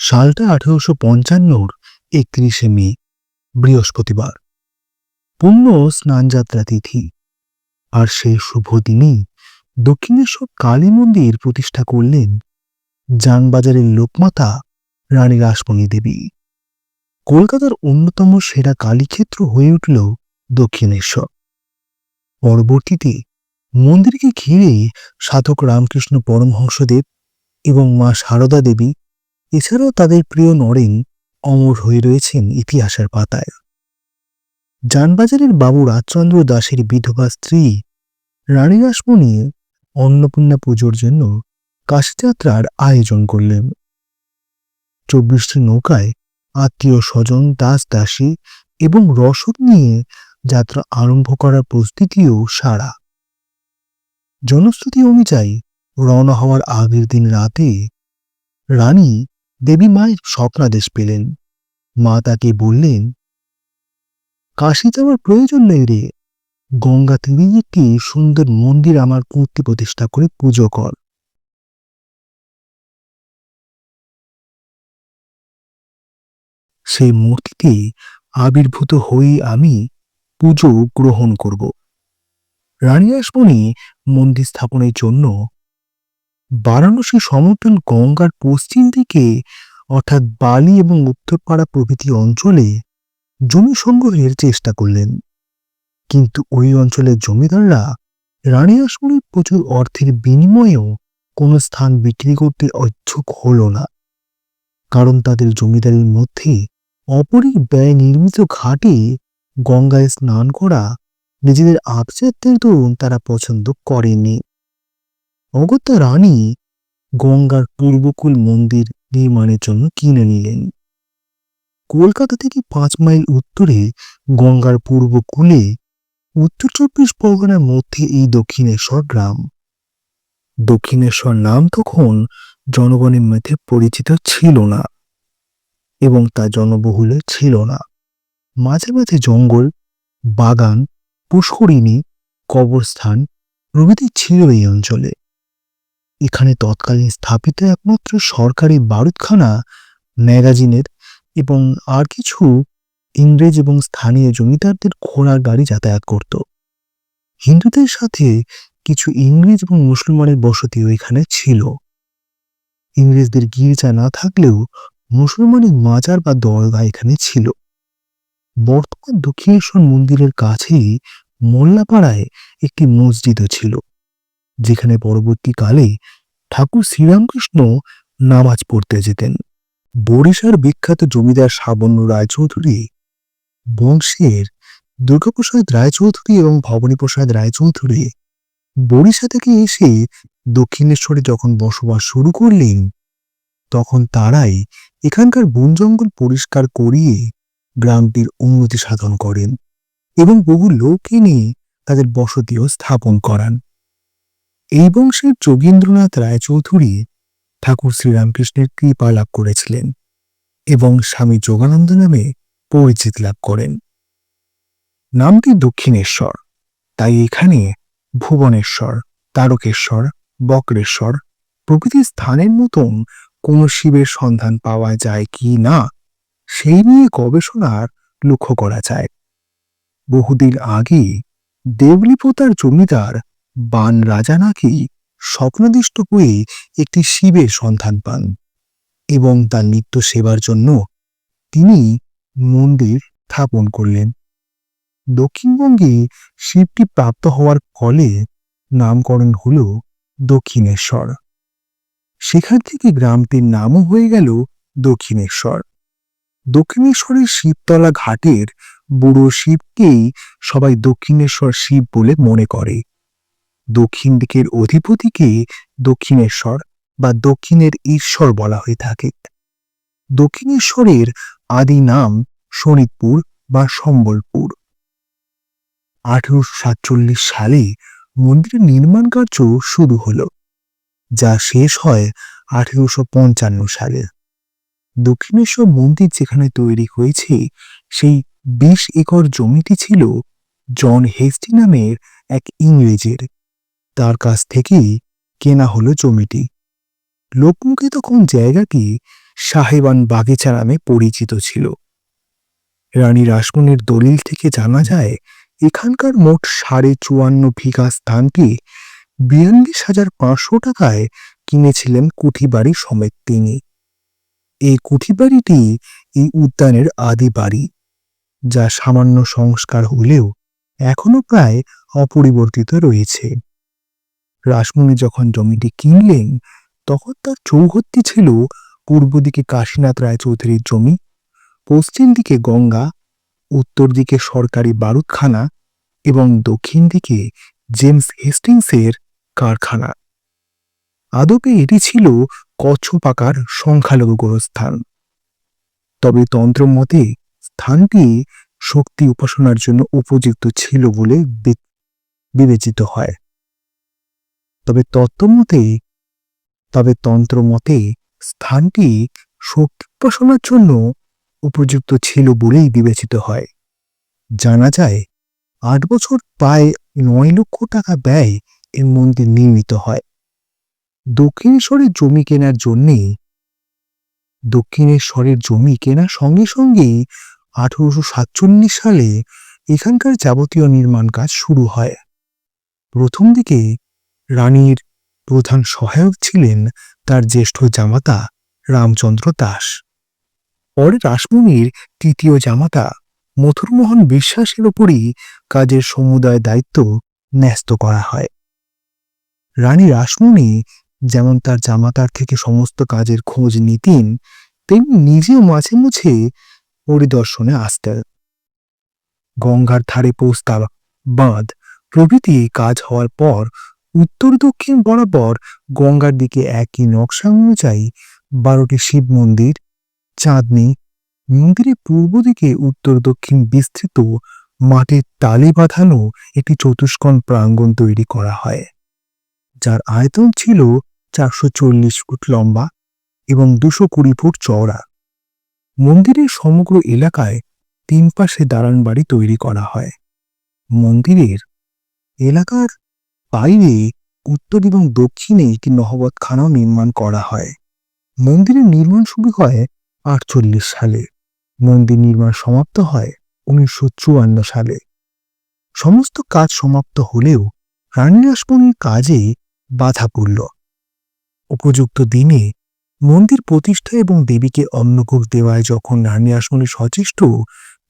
সালটা আঠেরোশো পঞ্চান্নর একত্রিশে মে, বৃহস্পতিবার। পুণ্য স্নানযাত্রা তিথি। আর সেই শুভ দিনেই দক্ষিণেশ্বর কালী মন্দির প্রতিষ্ঠা করলেন যানবাজারের লোকমাতা রানী রাসমণি দেবী। কলকাতার অন্যতম সেরা কালীক্ষেত্র হয়ে উঠল দক্ষিণেশ্বর। পরবর্তীতে মন্দিরকে ঘিরে সাধক রামকৃষ্ণ পরমহংসদেব এবং মা সারদা দেবী এছাড়াও তাদের প্রিয় নরেন অমর হয়ে রয়েছেন ইতিহাসের পাতায়। যানবাজারের বাবু রাজচন্দ্র দাসের বিধবা স্ত্রী রানী রাসমণি অন্নপূর্ণা পুজোর জন্য কাশীযাত্রার আয়োজন করলেন। চব্বিশটি নৌকায় আত্মীয় স্বজন, দাস দাসী এবং রসদ নিয়ে যাত্রা আরম্ভ করার প্রস্তুতিও সারা জনশ্রুতি অনুযায়ী রওনা হওয়ার আগের দিন রাতে রানী দেবী মায়ের স্বপ্নাদেশ পেলেন। মা তাকে বললেন, কাশি যাওয়ার প্রয়োজন নেই রে। গঙ্গা তীরে একটি সুন্দর মন্দির আমার মূর্তি প্রতিষ্ঠা করে পুজো কর। সেই মূর্তিতে আবির্ভূত হয়ে আমি পুজো গ্রহণ করব। রানী রাসমণি মন্দির স্থাপনের জন্য বারাণসী সমতল গঙ্গার পশ্চিম দিকে, অর্থাৎ বালি এবং উত্তরপাড়া প্রভৃতি অঞ্চলে জমি সংগ্রহের চেষ্টা করলেন। কিন্তু ওই অঞ্চলের জমিদাররা রানী আসমনির প্রচুর অর্থের বিনিময়েও কোনো স্থান বিক্রি করতে অচ্ছুক হল না। কারণ তাদের জমিদারির মধ্যে অপরিক ব্যয় নির্মিত ঘাটে গঙ্গায় স্নান করা নিজেদের আবচারদের দরুন তারা পছন্দ করেনি অগত্যা রানী গঙ্গার পূর্বকুল মন্দির নির্মাণের জন্য কিনে নিলেন। কলকাতা থেকে পাঁচ মাইল উত্তরে গঙ্গার পূর্বকূলে উত্তর চব্বিশ পরগনার মধ্যে এই দক্ষিণেশ্বর গ্রাম। দক্ষিণেশ্বর নাম তখন জনগণের মধ্যে পরিচিত ছিল না এবং তা জনবহুল ছিল না। মাঝে মাঝে জঙ্গল, বাগান, পুষ্করিণী, কবরস্থান প্রভৃতি ছিল এই অঞ্চলে। এখানে তৎকালীন স্থাপিত একমাত্র সরকারি বারুদখানা, ম্যাগাজিনের এবং আর কিছু ইংরেজ এবং স্থানীয় জমিদারদের ঘোড়ার গাড়ি যাতায়াত করত। হিন্দুদের সাথে কিছু ইংরেজ এবং মুসলমানের বসতিও এখানে ছিল। ইংরেজদের গির্জা না থাকলেও মুসলমানের মাজার বা দরগা এখানে ছিল। বর্তমান দক্ষিণেশ্বর মন্দিরের কাছেই মোল্লাপাড়ায় একটি মসজিদও ছিল। যেখানে পরবর্তীকালে ঠাকুর শ্রীরামকৃষ্ণ নামাজ পড়তে যেতেন। বরিশার বিখ্যাত জমিদার সাবন্য রায়চৌধুরী, বংশের দুর্গাপ্রসাদ রায়চৌধুরী এবং ভবানীপ্রসাদ রায়চৌধুরী বরিশা থেকে এসে দক্ষিণেশ্বরে যখন বসবাস শুরু করলেন, তখন তারাই এখানকার বন জঙ্গল পরিষ্কার করিয়ে গ্রামটির উন্নতি সাধন করেন এবং বহু লোক এনে তাদের বসতিও স্থাপন করান। এই বংশের যোগীন্দ্রনাথ রায়চৌধুরী ঠাকুর শ্রীরামকৃষ্ণের কৃপা লাভ করেছিলেন এবং স্বামী যোগানন্দ নামে পরিচিতি লাভ করেন। নামটি দক্ষিণেশ্বর, তাই এখানে ভুবনেশ্বর, তারকেশ্বর, বক্রেশ্বর প্রভৃতি স্থানের মতন কোন শিবের সন্ধান পাওয়া যায় কি না, সেই নিয়ে গবেষণার লক্ষ্য করা যায়। বহুদিন আগে দেবলিপোতার জমিদার বান রাজা নাকি স্বপ্নদিষ্ট হয়ে একটি শিবের সন্ধান পান এবং তার নিত্য সেবার জন্য তিনি মন্দির স্থাপন করলেন। দক্ষিণবঙ্গে শিবটি প্রাপ্ত হওয়ার ফলে নামকরণ হল দক্ষিণেশ্বর। সেখান থেকে গ্রামটির নামও হয়ে গেল দক্ষিণেশ্বর। দক্ষিণেশ্বরের শিবতলা ঘাটের বুড়ো শিবকেই সবাই দক্ষিণেশ্বর শিব বলে মনে করে। দক্ষিণ দিকের অধিপতিকে দক্ষিণেশ্বর বা দক্ষিণের ঈশ্বর বলা হয়ে থাকে। দক্ষিণেশ্বরের আদি নাম শোনিতপুর বা সম্বলপুর। আঠারোশো সাতচল্লিশ সালে মন্দিরের নির্মাণ কার্য শুরু হলো, যা শেষ হয় আঠেরোশো পঞ্চান্ন সালে। দক্ষিণেশ্বর মন্দির যেখানে তৈরি হয়েছে, সেই বিশ একর জমিটি ছিল জন হেস্টি নামের এক ইংরেজের। তার কাছ থেকেই কেনা হলো জমিটি। লোকমুখে তখন জায়গাটি সাহেবান বাগিচা নামে পরিচিত ছিল। রানী রাসমণির দলিল থেকে জানা যায়, এখানকার মোট সাড়ে চুয়ান্ন বিঘা স্থানটি বিয়াল্লিশ হাজার পাঁচশো টাকায় কিনেছিলেন কুঠিবাড়ি সমেত তিনি। এই কুঠিবাড়িটি এই উদ্যানের আদি বাড়ি, যা সামান্য সংস্কার হলেও এখনও প্রায় অপরিবর্তিত রয়েছে। রাসমণি যখন জমিটি কিনলেন, তখন তার চৌহদ্দি ছিল পূর্ব দিকে কাশীনাথ রায়চৌধুরীর জমি, পশ্চিম দিকে গঙ্গা, উত্তর দিকে সরকারি বারুদখানা এবং দক্ষিণ দিকে জেমস হেস্টিংসের কারখানা। আদপে এটি ছিল কচ্ছপাকার সংখ্যালঘু গোরস্থান। তবে তন্ত্র মতে স্থানটি শক্তি উপাসনার জন্য উপযুক্ত ছিল বলে বিবেচিত হয়। তবে তত্ত্বমতে, তবে তন্ত্র মতে স্থানটি শক্তি উপাসনার জন্য উপযুক্ত ছিল বলেই বিবেচিত হয়। জানা যায়, আট বছর প্রায় নয় লক্ষ টাকা ব্যয় এই মন্দির নির্মিত হয়। দক্ষিণেশ্বরের জমি কেনার জন্যে দক্ষিণেশ্বরের জমি কেনার সঙ্গে সঙ্গেই আঠারোশো সাতচল্লিশ সালে এখানকার যাবতীয় নির্মাণ কাজ শুরু হয়। প্রথম দিকে রানীর প্রধান সহায়ক ছিলেন তার জ্যেষ্ঠ জামাতা রামচন্দ্র দাস। পরে রাসমণির তৃতীয় জামাতা মথুরমোহন বিশ্বাসের ওপরই কাজের সমুদায় দায়িত্ব ন্যস্ত করা হয়। রানী রাসমণি যেমন তার জামাতার থেকে সমস্ত কাজের খোঁজ নিতেন, তেমনি নিজেও মাঝে মুঝে পরিদর্শনে আসতেন। গঙ্গার ধারে প্রস্তাব বাঁধ প্রভৃতি কাজ হওয়ার পর উত্তর দক্ষিণ বরাবর গঙ্গার দিকে একই নকশা অনুযায়ী বারোটি শিব মন্দির, চাঁদনি, মন্দিরের পূর্ব দিকে উত্তর দক্ষিণ বিস্তৃত মাটির টালি বাঁধানো একটি চতুষ্কোণ প্রাঙ্গণ তৈরি করা হয়, যার আয়তন ছিল চারশো চল্লিশ ফুট লম্বা এবং দুশো কুড়ি ফুট চওড়া। মন্দিরের সমগ্র এলাকায় তিন পাশে দালান বাড়ি তৈরি করা হয়। মন্দিরের এলাকার বাইরে উত্তর এবং দক্ষিণে একটি নহবতখানাও নির্মাণ করা হয়। মন্দিরের নির্মাণ শুরু হয় আটচল্লিশ সালে। মন্দির নির্মাণ সমাপ্ত হয় উনিশশো চুয়ান্ন সালে। সমস্ত কাজ সমাপ্ত হলেও রানী রাসমণির কাজে বাধা পড়ল। উপযুক্ত দিনে মন্দির প্রতিষ্ঠা এবং দেবীকে অন্নকূপ দেওয়ায় যখন রানী রাসমণি সচেষ্ট,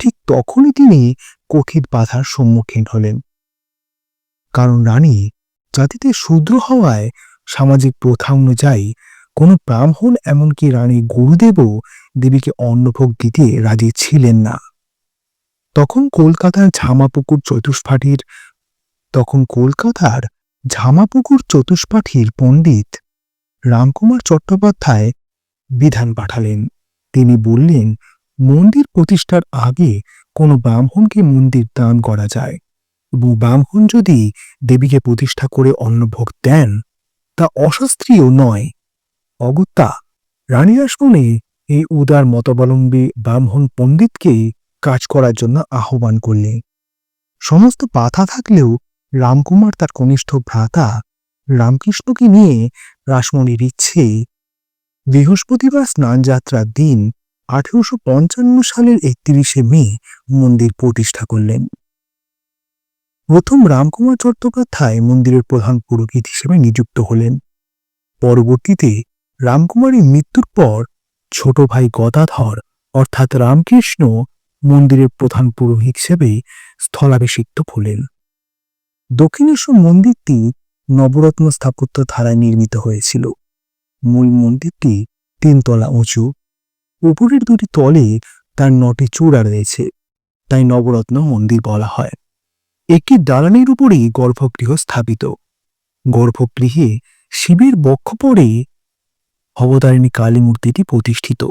ঠিক তখনই তিনি কঠিন বাধার সম্মুখীন হলেন। কারণ রানী জাতিতে শূদ্র হওয়ায় সামাজিক প্রথা অনুযায়ী কোনো ব্রাহ্মণ এমনকি রানী গুরুদেবও দেবীকে অন্নভোগ দিতে রাজি ছিলেন না। তখন কলকাতার ঝামাপুকুর চতুষ্পাঠীর, তখন কলকাতার ঝামাপুকুর চতুষ্পাঠীর পণ্ডিত রামকুমার চট্টোপাধ্যায় বিধান পাঠালেন। তিনি বললেন, মন্দির প্রতিষ্ঠার আগে কোনো ব্রাহ্মণকে মন্দির দান করা যায়। ব্রাহ্মণ যদি দেবীকে প্রতিষ্ঠা করে অন্নভোগ দেন, তা অশাস্ত্রীয় নয়। অগত্যা রানী রাসমণি এই উদার মতাবলম্বী ব্রাহ্মণ পণ্ডিতকে কাজ করার জন্য আহ্বান করলেন। সমস্ত বাধা থাকলেও রামকুমার তার কনিষ্ঠ ভ্রাতা রামকৃষ্ণকে নিয়ে রাসমণির ইচ্ছে। বৃহস্পতিবার স্নানযাত্রার দিন আঠেরোশো পঞ্চান্ন সালের একত্রিশে মে মন্দির প্রতিষ্ঠা করলেন। প্রথম রামকুমার চট্টোপাধ্যায় মন্দিরের প্রধান পুরোহিত হিসেবে নিযুক্ত হলেন। পরবর্তীতে রামকুমারের মৃত্যুর পর ছোট ভাই গদাধর, অর্থাৎ রামকৃষ্ণ, মন্দিরের প্রধান পুরোহিত হিসেবে স্থলাভিষিক্ত হলেন। দক্ষিণেশ্বর মন্দিরটি নবরত্ন স্থাপত্য ধারায় নির্মিত হয়েছিল। মূল মন্দিরটি তিনতলা উঁচু। উপরের দুটি তলে তার নটি চূড়া রয়েছে, তাই নবরত্ন মন্দির বলা হয়। একটি দালানের উপরেই গর্ভগৃহ স্থাপিত। গর্ভগৃহে শিবের বক্ষপরে অবতারিণী কালী মূর্তিটি প্রতিষ্ঠিত,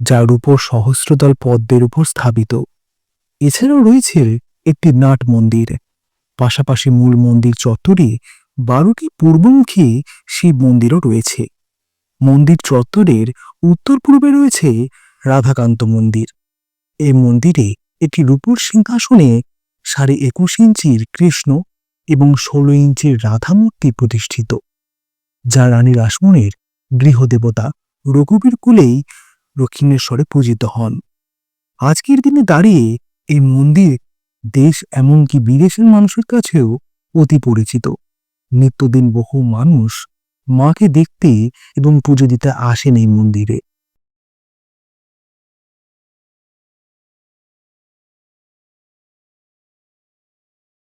যার উপর সহস্রদল পদ্মের উপর স্থাপিত। এছাড়াও রয়েছে একটি নাট মন্দির। পাশাপাশি মূল মন্দির চত্বরে বারোটি পূর্বমুখী শিব মন্দিরও রয়েছে। মন্দির চত্বরের উত্তর পূর্বে রয়েছে রাধাকান্ত মন্দির। এই মন্দিরে একটি রূপোর সিংহাসনে সাড়ে একুশ ইঞ্চির কৃষ্ণ এবং ষোলো ইঞ্চির রাধা মূর্তি প্রতিষ্ঠিত, যা রানী রাসমণির গৃহদেবতা রঘুবীর কুলেই দক্ষিণেশ্বরে পূজিত হন। আজকের দিনে দাঁড়িয়ে এই মন্দির দেশ এমনকি বিদেশের মানুষের কাছেও অতি পরিচিত। নিত্যদিন বহু মানুষ মাকে দেখতে এবং পুজো দিতে আসেন এই মন্দিরে।